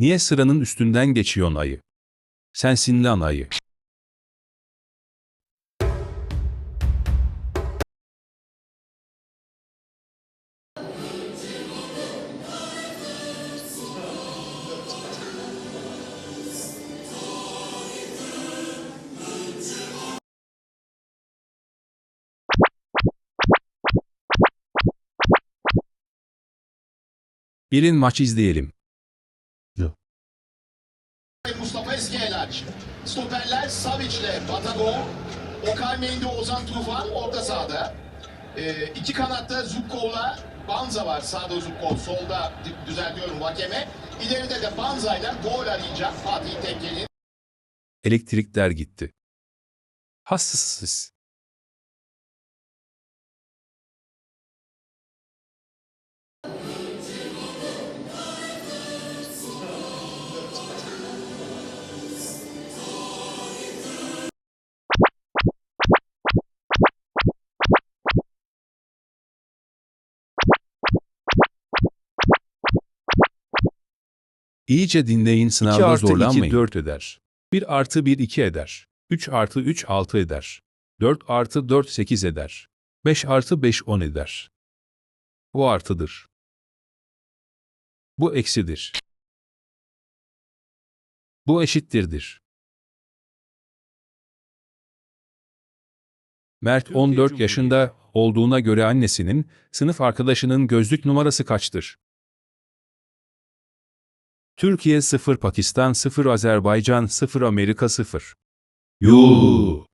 Niye sıranın üstünden geçiyorsun ayı? Sensin lan ayı. Gelin maç izleyelim. Eskiyelaç. Stoperler Savic ile Batago. Okay Mendy, Ozan Tufan orta sahada. Ee, iki kanatta Zubkov'la Banza var. Sağda Zubkov, solda düzeltiyorum Vakeme. İleride de Banza ile gol arayacak Fatih Tekke'nin. Elektrikler gitti. Hassızsız. İyice dinleyin 2 sınavda artı zorlanmayın. 2 4 eder. 1 artı 1 2 eder. 3 artı 3 6 eder. 4 artı 4 8 eder. 5 artı 5 10 eder. Bu artıdır. Bu eksidir. Bu eşittirdir. Mert 14 yaşında olduğuna göre annesinin, sınıf arkadaşının gözlük numarası kaçtır? Türkiye 0 Pakistan 0 Azerbaycan 0 Amerika 0. Yuuu.